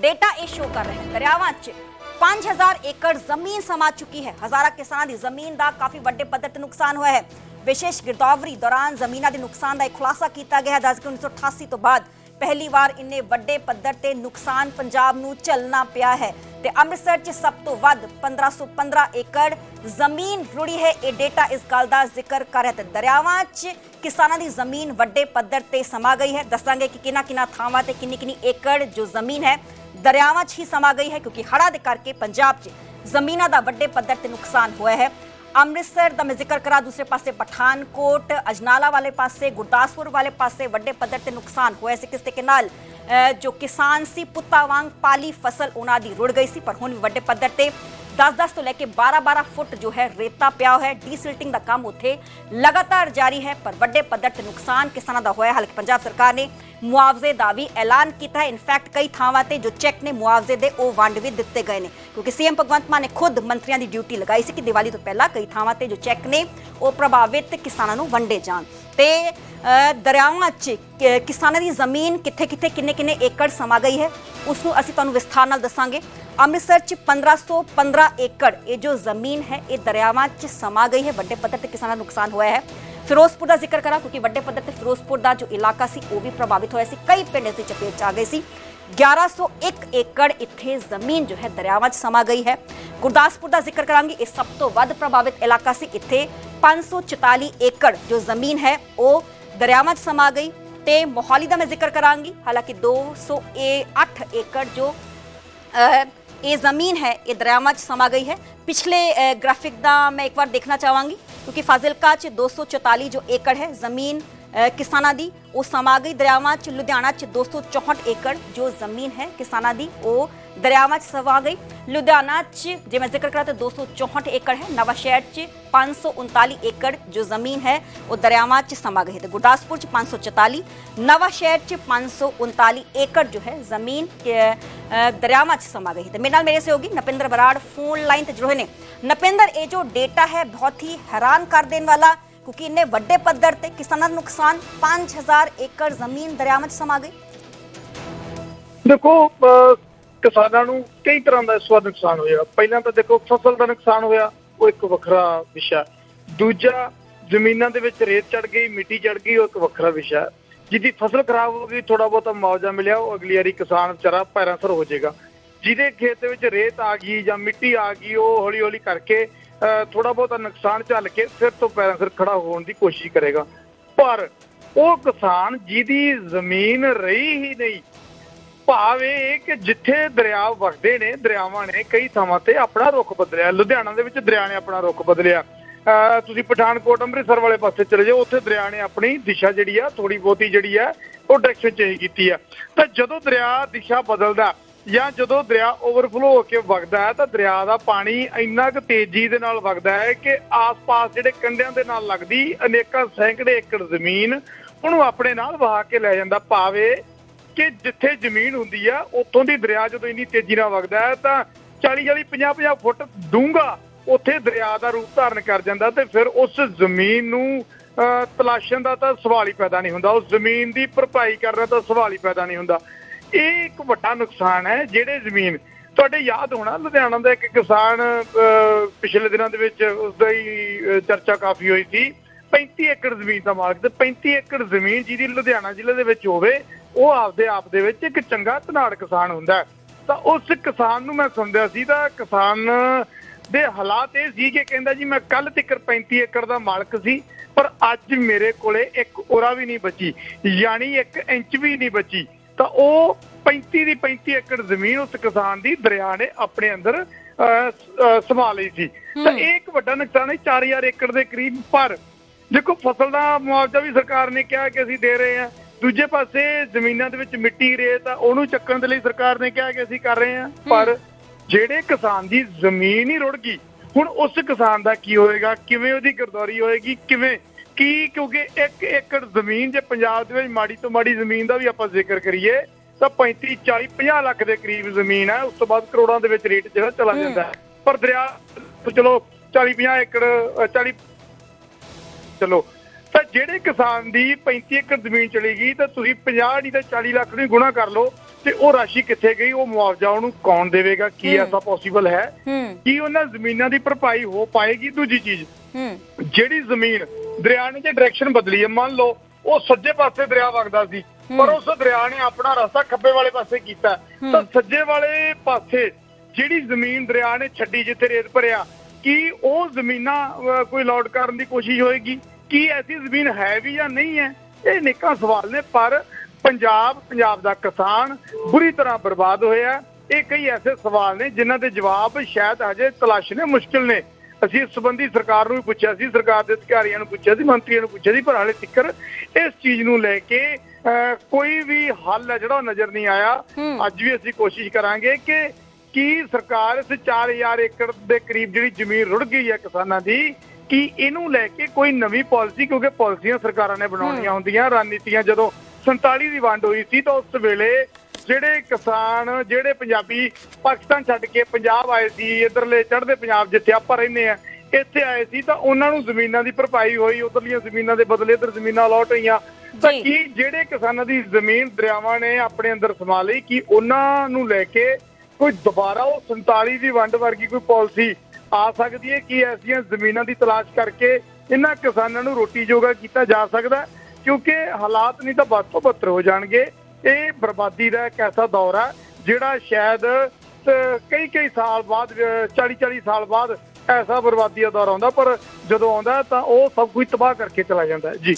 Data ਇਹ show ਕਰ ਰਿਹਾ ਹੈ ਦਰਿਆਵਾਂ 'ਚ 5000 ਏਕੜ ਜ਼ਮੀਨ ਸਮਾ ਚੁੱਕੀ ਹੈ। ਹਜ਼ਾਰਾਂ ਕਿਸਾਨਾਂ ਦੀ ਜ਼ਮੀਨ ਦਾ ਕਾਫੀ ਵੱਡੇ ਪੱਧਰ ਤੇ ਨੁਕਸਾਨ ਹੋਇਆ ਹੈ। ਵਿਸ਼ੇਸ਼ ਗਿਰਦਾਵਰੀ ਦੌਰਾਨ ਜ਼ਮੀਨਾਂ ਦੇ ਨੁਕਸਾਨ ਦਾ ਇੱਕ ਖੁਲਾਸਾ ਕੀਤਾ ਗਿਆ ਹੈ। ਦੱਸ ਕਿ 1988 ਤੋਂ ਬਾਅਦ ਪਹਿਲੀ ਵਾਰ ਇੰਨੇ ਵੱਡੇ ਪੱਧਰ ਤੇ ਨੁਕਸਾਨ ਪੰਜਾਬ ਨੂੰ ਝੱਲਣਾ ਪਿਆ ਹੈ ਤੇ ਅੰਮ੍ਰਿਤਸਰ 'ਚ ਸਭ ਤੋਂ ਵੱਧ 1515 ਏਕੜ ਜ਼ਮੀਨ ਰੁੜੀ ਹੈ। ਇਹ ਡੇਟਾ ਇਸ ਗੱਲ ਦਾ ਜ਼ਿਕਰ ਕਰ ਰਿਹਾ ਤੇ ਦਰਿਆਵਾਂ 'ਚ ਕਿਸਾਨਾਂ ਦੀ ਜ਼ਮੀਨ ਵੱਡੇ ਪੱਧਰ ਤੇ ਸਮਾ ਗਈ ਹੈ। ਦੱਸਾਂਗੇ ਕਿ ਕਿੰਨਾ ਕਿੰਨਾ ਥਾਵਾਂ ਤੇ ਕਿੰਨੀ ਕਿੰਨੀ ਏਕੜ ਜੋ ਜ਼ਮੀਨ ਹੈ ਦਰਿਆਵਾਂ 'ਚ ਹੀ ਸਮਾ ਗਈ ਹੈ ਕਿਉਂਕਿ ਹੜ੍ਹਾਂ ਦੇ ਕਰਕੇ ਪੰਜਾਬ 'ਚ ਜ਼ਮੀਨਾਂ ਦਾ ਵੱਡੇ ਪੱਧਰ ਤੇ ਨੁਕਸਾਨ ਹੋਇਆ ਹੈ। ਅੰਮ੍ਰਿਤਸਰ ਦਾ ਮੈਂ ਜ਼ਿਕਰ ਕਰਾਂ, ਦੂਸਰੇ ਪਾਸੇ ਪਠਾਨਕੋਟ, ਅਜਨਾਲਾ ਵਾਲੇ ਪਾਸੇ, ਗੁਰਦਾਸਪੁਰ ਵਾਲੇ ਪਾਸੇ ਵੱਡੇ ਪੱਧਰ ਤੇ ਨੁਕਸਾਨ ਹੋਇਆ ਸੀ। ਕਿਸ ਤਰੀਕੇ ਨਾਲ ਜੋ ਕਿਸਾਨ ਸੀ, ਪੁੱਤਾਂ ਵਾਂਗ ਪਾਲੀ ਫਸਲ ਉਹਨਾਂ ਦੀ ਰੁੜ ਗਈ ਸੀ, ਪਰ ਹੁਣ ਵੀ ਵੱਡੇ ਪੱਧਰ ਤੇ 10-10 ਤੋਂ ਲੈ ਕੇ 12-12 ਫੁੱਟ ਜੋ ਹੈ ਰੇਤਾ ਪਿਆ ਹੋਇਆ ਹੈ। ਡੀਸਿਲਟਿੰਗ ਦਾ ਕੰਮ ਉੱਥੇ ਲਗਾਤਾਰ ਜਾਰੀ ਹੈ, ਪਰ ਵੱਡੇ ਪੱਧਰ ਤੇ ਨੁਕਸਾਨ ਕਿਸਾਨਾਂ ਦਾ ਹੋਇਆ। ਹਾਲਾਂਕਿ ਪੰਜਾਬ ਸਰਕਾਰ ਨੇ ਮੁਆਵਜ਼ੇ ਦਾ ਵੀ ਐਲਾਨ ਕੀਤਾ ਹੈ। ਇਨਫੈਕਟ ਕਈ ਥਾਵਾਂ ਤੇ ਜੋ ਚੈੱਕ ਨੇ, ਮੁਆਵਜ਼ੇ ਦੇ ਉਹ ਵੰਡ ਵੀ ਦਿੱਤੇ ਗਏ ਨੇ। ਕਿਉਂਕਿ ਸੀਐਮ ਭਗਵੰਤ ਮਾਨ ਨੇ ਖੁਦ ਮੰਤਰੀਆਂ ਦੀ ਡਿਊਟੀ ਲਗਾਈ ਸੀ ਕਿ ਦੀਵਾਲੀ ਤੋਂ ਪਹਿਲਾਂ ਕਈ ਥਾਵਾਂ ਤੇ ਜੋ ਚੈੱਕ ਨੇ, ਉਹ ਪ੍ਰਭਾਵਿਤ ਕਿਸਾਨਾਂ ਨੂੰ ਵੰਡੇ ਜਾਣ। ਤੇ ਦਰਿਆਵਾਂ 'ਚ ਕਿਸਾਨਾਂ ਦੀ ਜ਼ਮੀਨ ਕਿੱਥੇ-ਕਿੱਥੇ, ਕਿੰਨੇ-ਕਿੰਨੇ ਏਕੜ ਸਮਾ ਗਈ ਹੈ ਉਸ ਨੂੰ ਅਸੀਂ ਤੁਹਾਨੂੰ ਵਿਸਥਾਰ ਨਾਲ ਦੱਸਾਂਗੇ। ਅੰਮ੍ਰਿਤਸਰ 'ਚ 1515 ਏਕੜ, ਇਹ ਜੋ ਜ਼ਮੀਨ ਹੈ, ਇਹ ਦਰਿਆਵਾਂ 'ਚ ਸਮਾ ਗਈ ਹੈ। ਵੱਡੇ ਪੱਧਰ ਤੇ ਕਿਸਾਨਾਂ ਨੂੰ ਨੁਕਸਾਨ ਹੋਇਆ ਹੈ। ਫਿਰੋਜ਼ਪੁਰ ਦਾ ਜ਼ਿਕਰ ਕਰਾਂ ਕਿਉਂਕਿ ਵੱਡੇ ਪੱਧਰ ਤੇ ਫਿਰੋਜ਼ਪੁਰ ਦਾ ਜੋ ਇਲਾਕਾ ਸੀ ਉਹ ਵੀ ਪ੍ਰਭਾਵਿਤ ਹੋਇਆ ਸੀ ਕਈ ਪਿੰਡ ਇਸ ਦੀ ਚਪੇਟ 'ਚ ਆ ਗਏ ਸੀ 1101 ਏਕੜ ਇੱਥੇ ਜ਼ਮੀਨ ਜੋ ਹੈ ਦਰਿਆਵਾਂ 'ਚ ਸਮਾ ਗਈ ਹੈ ਗੁਰਦਾਸਪੁਰ ਦਾ ਜ਼ਿਕਰ ਕਰਾਂਗੇ ਇਹ ਸਭ ਤੋਂ ਵੱਧ ਪ੍ਰਭਾਵਿਤ ਇਲਾਕਾ ਸੀ ਇੱਥੇ 544 ਏਕੜ ਜੋ ਜ਼ਮੀਨ ਹੈ ਉਹ ਦਰਿਆਵਾਂ 'ਚ ਸਮਾ ਗਈ ਤੇ ਮੋਹਾਲੀ ਦਾ ਮੈਂ ਜ਼ਿਕਰ ਕਰਾਂਗੀ ਹਾਲਾਂਕਿ 208 ਏਕੜ ਜੋ ਅਹ, ਇਹ ਜ਼ਮੀਨ ਹੈ ਇਹ ਦਰਿਆਵਾਂ 'ਚ ਸਮਾ ਗਈ ਹੈ ਪਿਛਲੇ ਅਹ, ਗ੍ਰਾਫਿਕ ਦਾ ਮੈਂ ਇੱਕ ਵਾਰ ਦੇਖਣਾ ਚਾਹਾਂਗੀ ਕਿਉਂਕਿ ਫਾਜ਼ਿਲਕਾ 'ਚ 244 ਜੋ ਏਕੜ ਹੈ ਜ਼ਮੀਨ ਕਿਸਾਨਾਂ ਦੀ ਉਹ ਸਮਾ ਦਰਿਆਵਾਂ 'ਚ ਲੁਧਿਆਣਾ 'ਚ 264 ਏਕੜ ਜੋ ਜ਼ਮੀਨ ਹੈ ਕਿਸਾਨਾਂ ਦੀ ਉਹ ਦਰਿਆਵਾਂ 'ਚ ਸਮਾ ਗਈ ਲੁਧਿਆਣਾ 'ਚ ਜੇ ਮੈਂ ਜ਼ਿਕਰ ਕਰਾਂ ਤਾਂ 264 ਏਕੜ ਹੈ ਨਵਾਂ ਸ਼ਹਿਰ 'ਚ 539 ਏਕੜ ਜੋ ਜ਼ਮੀਨ ਹੈ ਉਹ ਦਰਿਆਵਾਂ 'ਚ ਸਮਾ ਗਈ ਹੈ ਤੇ ਗੁਰਦਾਸਪੁਰ 'ਚ 544 ਨਵਾਂ ਸ਼ਹਿਰ 'ਚ 539 ਏਕੜ ਜੋ ਹੈ ਜ਼ਮੀਨ ਕਿ, ਅ, ਦਰਿਆਵਾਂ 'ਚ ਸਮਾ ਗਈ ਹੈ ਤੇ ਮੇਰੇ ਨਾਲ ਮੇਰੇ ਸਹਿਯੋਗੀ ਨਪਿੰਦਰ ਬਰਾੜ ਫੋਨ ਲਾਈਨ ਤੇ ਜੁੜੇ ਨੇ ਨਪਿੰਦਰ ਇਹ ਜੋ ਡੇਟਾ ਹੈ ਬਹੁਤ ਹੀ ਹੈਰਾਨ ਕਰ ਦੇਣ ਵਾਲਾ ਕਿਉਂਕਿ ਇੰਨੇ ਵੱਡੇ ਪੱਧਰ ਤੇ ਕਿਸਾਨਾਂ ਦਾ ਨੁਕਸਾਨ 5000 ਏਕੜ ਜ਼ਮੀਨ ਦਰਿਆਵਾਂ 'ਚ ਸਮਾ ਗਈ ਦੇਖੋ ਅਹ ਕਿਸਾਨਾਂ ਨੂੰ ਕਈ ਤਰ੍ਹਾਂ ਦਾ ਇਸ ਵਾਰ ਨੁਕਸਾਨ ਹੋਇਆ। ਪਹਿਲਾਂ ਤਾਂ ਦੇਖੋ ਫਸਲ ਦਾ ਨੁਕਸਾਨ ਹੋਇਆ, ਉਹ ਇੱਕ ਵੱਖਰਾ ਵਿਸ਼ਾ ਦੂਜਾ, ਜ਼ਮੀਨਾਂ ਦੇ ਵਿੱਚ ਰੇਤ ਚੜ ਗਈ, ਮਿੱਟੀ ਚੜ ਗਈ, ਉਹ ਇੱਕ ਵੱਖਰਾ ਵਿਸ਼ਾ ਜਿਹਦੀ ਫਸਲ ਖਰਾਬ ਹੋ ਗਈ ਥੋੜਾ ਬਹੁਤਾ ਮੁਆਵਜ਼ਾ ਮਿਲਿਆ, ਉਹ ਅਗਲੀ ਵਾਰੀ ਕਿਸਾਨ ਵਿਚਾਰਾ ਪੈਰਾਂ ਸਰ ਹੋ ਜਾਏਗਾ। ਜਿਹਦੇ ਖੇਤ ਦੇ ਵਿੱਚ ਰੇਤ ਆ ਗਈ ਜਾਂ ਮਿੱਟੀ ਆ ਗਈ, ਉਹ ਹੌਲੀ ਹੌਲੀ ਕਰਕੇ ਥੋੜਾ ਬਹੁਤਾ ਨੁਕਸਾਨ ਝੱਲ ਕੇ ਫਿਰ ਤੋਂ ਪੈਰਾਂ ਸਰ ਖੜਾ ਹੋਣ ਦੀ ਕੋਸ਼ਿਸ਼ ਕਰੇਗਾ। ਪਰ ਉਹ ਕਿਸਾਨ ਜਿਹਦੀ ਜ਼ਮੀਨ ਰਹੀ ਹੀ ਨਹੀਂ ਭਾਵ ਇਹ ਕਿ ਜਿੱਥੇ ਦਰਿਆ ਵਗਦੇ ਨੇ, ਦਰਿਆਵਾਂ ਨੇ ਕਈ ਥਾਵਾਂ ਤੇ ਆਪਣਾ ਰੁਖ ਬਦਲਿਆ। ਲੁਧਿਆਣਾ ਦੇ ਵਿੱਚ ਦਰਿਆ ਨੇ ਆਪਣਾ ਰੁਖ ਬਦਲਿਆ। ਅਹ ਤੁਸੀਂ ਪਠਾਨਕੋਟ, ਅੰਮ੍ਰਿਤਸਰ ਵਾਲੇ ਪਾਸੇ ਚਲੇ ਜਾਓ, ਉੱਥੇ ਦਰਿਆ ਨੇ ਆਪਣੀ ਦਿਸ਼ਾ ਜਿਹੜੀ ਆ ਥੋੜੀ ਬਹੁਤੀ ਜਿਹੜੀ ਆ, ਉਹ ਡਾਇਰੈਕਸ਼ਨ ਚੇਂਜ ਕੀਤੀ ਆ। ਤਾਂ ਜਦੋਂ ਦਰਿਆ ਦਿਸ਼ਾ ਬਦਲਦਾ ਜਾਂ ਜਦੋਂ ਦਰਿਆ ਓਵਰਫਲੋ ਹੋ ਕੇ ਵਗਦਾ ਹੈ, ਤਾਂ ਦਰਿਆ ਦਾ ਪਾਣੀ ਇੰਨਾ ਕੁ ਤੇਜ਼ੀ ਦੇ ਨਾਲ ਵਗਦਾ ਹੈ ਕਿ ਆਸ-ਪਾਸ ਜਿਹੜੇ ਕੰਢਿਆਂ ਦੇ ਨਾਲ ਲੱਗਦੀ ਅਨੇਕਾਂ ਸੈਂਕੜੇ ਏਕੜ ਜ਼ਮੀਨ ਉਹਨੂੰ ਆਪਣੇ ਨਾਲ ਵਹਾ ਕੇ ਲੈ ਜਾਂਦਾ। ਭਾਵੇਂ ਕਿ ਜਿੱਥੇ ਜ਼ਮੀਨ ਹੁੰਦੀ ਆ ਉੱਥੋਂ ਦੀ ਦਰਿਆ ਜਦੋਂ ਇੰਨੀ ਤੇਜ਼ੀ ਨਾਲ ਵਗਦਾ ਹੈ ਤਾਂ 40 40 50 50 ਫੁੱਟ ਡੂੰਘਾ ਉੱਥੇ ਦਰਿਆ ਦਾ ਰੂਪ ਧਾਰਨ ਕਰ ਜਾਂਦਾ ਤੇ ਫਿਰ ਉਸ ਜ਼ਮੀਨ ਨੂੰ ਅਹ, ਤਲਾਸ਼ਣ ਦਾ ਤਾਂ ਸਵਾਲ ਹੀ ਪੈਦਾ ਨਹੀਂ ਹੁੰਦਾ। ਉਸ ਜ਼ਮੀਨ ਦੀ ਭਰਪਾਈ ਕਰਨਾ ਤਾਂ ਸਵਾਲ ਹੀ ਪੈਦਾ ਨਹੀਂ ਹੁੰਦਾ। ਇਹ ਇੱਕ ਵੱਡਾ ਨੁਕਸਾਨ ਹੈ ਜਿਹੜੇ ਜ਼ਮੀਨ ਤੁਹਾਡੇ ਯਾਦ ਹੋਣਾ ਲੁਧਿਆਣਾ ਦਾ ਇੱਕ ਕਿਸਾਨ ਅਹ, ਪਿਛਲੇ ਦਿਨਾਂ ਦੇ ਵਿੱਚ ਉਸ ਦਾ ਹੀ ਚਰਚਾ ਕਾਫੀ ਹੋਈ ਸੀ। 35 ਏਕੜ ਜ਼ਮੀਨ ਦਾ ਮਾਲਕ ਤੇ 35 ਏਕੜ ਜ਼ਮੀਨ ਜਿਹਦੀ ਲੁਧਿਆਣਾ ਜ਼ਿਲ੍ਹੇ ਦੇ ਵਿੱਚ ਹੋਵੇ ਉਹ ਆਪਦੇ ਆਪ ਦੇ ਵਿੱਚ ਇੱਕ ਚੰਗਾ ਧਨਾੜ ਕਿਸਾਨ ਹੁੰਦਾ। ਤਾਂ ਉਸ ਕਿਸਾਨ ਨੂੰ ਮੈਂ ਸੁਣਿਆ ਸੀ ਤਾਂ ਕਿਸਾਨ ਦੇ ਹਾਲਾਤ ਇਹ ਸੀ ਕਿ ਕਹਿੰਦਾ ਜੀ ਮੈਂ ਕੱਲ ਤੱਕ 35 ਏਕੜ ਦਾ ਮਾਲਕ ਸੀ ਪਰ ਅੱਜ ਮੇਰੇ ਕੋਲੇ ਇੱਕ ਔਰਾ ਵੀ ਨਹੀਂ ਬਚੀ ਯਾਨੀ 1 ਇੰਚ ਵੀ ਨਹੀਂ ਬਚੀ। ਤਾਂ ਉਹ 35 ਦੀ 35 ਏਕੜ ਜ਼ਮੀਨ ਉਸ ਕਿਸਾਨ ਦੀ ਦਰਿਆ ਨੇ ਆਪਣੇ ਅੰਦਰ ਸੰਭਾਲ ਲਈ ਸੀ। ਤਾਂ ਇਹ ਇੱਕ ਵੱਡਾ ਨੁਕਸਾਨ ਹੈ 4000 ਏਕੜ ਦੇ ਕਰੀਬ ਪਰ ਦੇਖੋ ਫਸਲ ਦਾ ਮੁਆਵਜ਼ਾ ਵੀ ਸਰਕਾਰ ਨੇ ਕਿਹਾ ਕਿ ਅਸੀਂ ਦੇ ਰਹੇ ਹਾਂ। ਦੂਜੇ ਪਾਸੇ ਜ਼ਮੀਨਾਂ ਦੇ ਵਿੱਚ ਮਿੱਟੀ ਰੇਤ ਆ ਉਹਨੂੰ ਚੱਕਣ ਦੇ ਲਈ ਸਰਕਾਰ ਨੇ ਕਿਹਾ ਕਿ ਅਸੀਂ ਕਰ ਰਹੇ ਹਾਂ। ਪਰ ਜਿਹੜੇ ਕਿਸਾਨ ਦੀ ਜ਼ਮੀਨ ਹੀ ਰੁੜ ਗਈ ਹੁਣ ਉਸ ਕਿਸਾਨ ਦਾ ਕੀ ਹੋਏਗਾ? ਕਿਵੇਂ ਉਹਦੀ ਗਰਦੌਰੀ ਹੋਏਗੀ? ਕਿਵੇਂ? ਕੀ ਕਿਉਂਕਿ ਇੱਕ ਏਕੜ ਜ਼ਮੀਨ ਜੇ ਪੰਜਾਬ ਦੇ ਵਿੱਚ ਮਾੜੀ ਤੋਂ ਮਾੜੀ ਜ਼ਮੀਨ ਦਾ ਵੀ ਆਪਾਂ ਜ਼ਿਕਰ ਕਰੀਏ ਤਾਂ 35 40 50 ਲੱਖ ਦੇ ਕਰੀਬ ਜ਼ਮੀਨ ਹੈ ਉਸ ਤੋਂ ਬਾਅਦ ਕਰੋੜਾਂ ਦੇ ਵਿੱਚ ਰੇਟ ਜਿਹੜਾ ਚਲਾ ਜਾਂਦਾ। ਪਰ ਦਰਿਆ ਚਲੋ 40 50 ਏਕੜ ਅ, 40 ਚਲੋ ਤਾਂ ਜਿਹੜੇ ਕਿਸਾਨ ਦੀ 35 ਏਕੜ ਜ਼ਮੀਨ ਚਲੀ ਗਈ ਤਾਂ ਤੁਸੀਂ 50 ਨਹੀਂ ਤਾਂ 40 ਲੱਖ ਨੂੰ ਗੁਣਾ ਕਰ ਲਓ ਤੇ ਉਹ ਰਾਸ਼ੀ ਕਿੱਥੇ ਗਈ? ਉਹ ਮੁਆਵਜ਼ਾ ਉਹਨੂੰ ਕੌਣ ਦੇਵੇਗਾ? ਕੀ। ਐਸਾ ਪੋਸੀਬਲ ਹੈ? ਕੀ ਉਹਨਾਂ ਜ਼ਮੀਨਾਂ ਦੀ ਭਰਪਾਈ ਹੋ ਪਾਏਗੀ? ਦੂਜੀ ਚੀਜ਼ ਜਿਹੜੀ ਜ਼ਮੀਨ ਦਰਿਆ ਨੇ ਜੇ ਡਾਇਰੈਕਸ਼ਨ ਬਦਲੀ ਹੈ ਮੰਨ ਲਓ ਉਹ ਸੱਜੇ ਪਾਸੇ ਦਰਿਆ ਵਗਦਾ ਸੀ ਪਰ ਉਸ ਦਰਿਆ ਨੇ ਆਪਣਾ ਰਸਤਾ ਖੱਬੇ ਵਾਲੇ ਪਾਸੇ ਕੀਤਾ। ਤਾਂ ਸੱਜੇ ਵਾਲੇ ਪਾਸੇ ਜਿਹੜੀ ਜ਼ਮੀਨ ਦਰਿਆ ਨੇ ਛੱਡੀ ਜਿੱਥੇ ਰੇਤ ਭਰਿਆ ਕੀ ਉਹ ਜ਼ਮੀਨਾਂ ਕੋਈ ਲੋਡ ਕਰਨ ਦੀ ਕੋਸ਼ਿਸ਼ ਹੋਏਗੀ? ਕੀ ਐਸੀ ਜ਼ਮੀਨ ਹੈ ਵੀ ਜਾਂ ਨਹੀਂ ਹੈ? ਇਹ ਨਿੱਕਾ ਸਵਾਲ ਨੇ ਪਰ ਪੰਜਾਬ ਪੰਜਾਬ ਦਾ ਕਿਸਾਨ ਬੁਰੀ ਤਰ੍ਹਾਂ ਬਰਬਾਦ ਹੋਇਆ। ਇਹ ਕਈ ਐਸੇ ਸਵਾਲ ਨੇ ਜਿਨ੍ਹਾਂ ਦੇ ਜਵਾਬ ਸ਼ਾਇਦ ਹਜੇ ਤਲਾਸ਼ਣੇ ਮੁਸ਼ਕਿਲ ਨੇ। ਅਸੀਂ ਇਸ ਸੰਬੰਧੀ ਸਰਕਾਰ ਨੂੰ ਵੀ ਪੁੱਛਿਆ ਸੀ ਸਰਕਾਰ ਦੇ ਅਧਿਕਾਰੀਆਂ ਨੂੰ ਪੁੱਛਿਆ ਸੀ ਮੰਤਰੀਆਂ ਨੂੰ ਪੁੱਛਿਆ ਸੀ ਪਰ ਹਾਲੇ ਤੱਕ ਇਸ ਚੀਜ਼ ਨੂੰ ਲੈ ਕੇ ਕੋਈ ਵੀ ਹੱਲ ਹੈ ਜਿਹੜਾ ਨਜ਼ਰ ਨਹੀਂ ਆਇਆ। ਅੱਜ ਵੀ ਅਸੀਂ ਕੋਸ਼ਿਸ਼ ਕਰਾਂਗੇ ਕਿ ਕੀ ਸਰਕਾਰ ਇਸ 4000 ਏਕੜ ਦੇ ਕਰੀਬ ਜਿਹੜੀ ਜ਼ਮੀਨ ਰੁੜ ਗਈ ਹੈ ਕਿਸਾਨਾਂ ਦੀ ਕੀ ਇਹਨੂੰ ਲੈ ਕੇ ਕੋਈ ਨਵੀਂ ਪਾਲਿਸੀ ਕਿਉਂਕਿ ਪਾਲਿਸੀਆਂ ਸਰਕਾਰਾਂ ਨੇ ਬਣਾਉਣੀਆਂ ਹੁੰਦੀਆਂ ਰਣਨੀਤੀਆਂ ਜਦੋਂ 47 ਦੀ ਵੰਡ ਹੋਈ ਸੀ ਤਾਂ ਉਸ ਵੇਲੇ ਜਿਹੜੇ ਕਿਸਾਨ ਜਿਹੜੇ ਪੰਜਾਬੀ ਪਾਕਿਸਤਾਨ ਛੱਡ ਕੇ ਪੰਜਾਬ ਆਏ ਸੀ ਇਧਰਲੇ ਚੜ੍ਹਦੇ ਪੰਜਾਬ ਜਿੱਥੇ ਆਪਾਂ ਰਹਿੰਦੇ ਆ ਇੱਥੇ ਆਏ ਸੀ ਤਾਂ ਉਹਨਾਂ ਨੂੰ ਜ਼ਮੀਨਾਂ ਦੀ ਭਰਪਾਈ ਹੋਈ ਉਧਰਲੀਆਂ ਜ਼ਮੀਨਾਂ ਦੇ ਬਦਲੇ ਇਧਰ ਜ਼ਮੀਨਾਂ ਅਲਾਟ ਹੋਈਆਂ ਤਾਂ। ਕੀ ਜਿਹੜੇ ਕਿਸਾਨਾਂ ਦੀ ਜ਼ਮੀਨ ਦਰਿਆਵਾਂ ਨੇ ਆਪਣੇ ਅੰਦਰ ਸਮਾ ਲਈ ਕੀ ਉਹਨਾਂ ਨੂੰ ਲੈ ਕੇ ਕੋਈ ਦੁਬਾਰਾ ਉਹ 47 ਦੀ ਵੰਡ ਵਰਗੀ ਕੋਈ ਪਾਲਿਸੀ ਆ ਸਕਦੀ ਹੈ ਕਿ ਐਸੀਆਂ ਜ਼ਮੀਨਾਂ ਦੀ ਤਲਾਸ਼ ਕਰਕੇ ਇਹਨਾਂ ਕਿਸਾਨਾਂ ਨੂੰ ਰੋਟੀ ਜੋਗਾ ਕੀਤਾ ਜਾ ਸਕਦਾ ਕਿਉਂਕਿ ਹਾਲਾਤ ਨਹੀਂ ਤਾਂ ਵੱਧ ਤੋਂ ਬੱਤਰ ਹੋ ਜਾਣਗੇ। ਇਹ ਬਰਬਾਦੀ ਦਾ ਇੱਕ ਐਸਾ ਦੌਰ ਹੈ ਜਿਹੜਾ ਸ਼ਾਇਦ ਕਈ ਕਈ ਸਾਲ ਬਾਅਦ 40 40 ਸਾਲ ਬਾਅਦ ਐਸਾ ਬਰਬਾਦੀ ਦਾ ਦੌਰ ਆਉਂਦਾ, ਪਰ ਜਦੋਂ ਆਉਂਦਾ ਤਾਂ ਉਹ ਸਭ ਕੁਝ ਤਬਾਹ ਕਰਕੇ ਚਲਾ ਜਾਂਦਾ ਜੀ।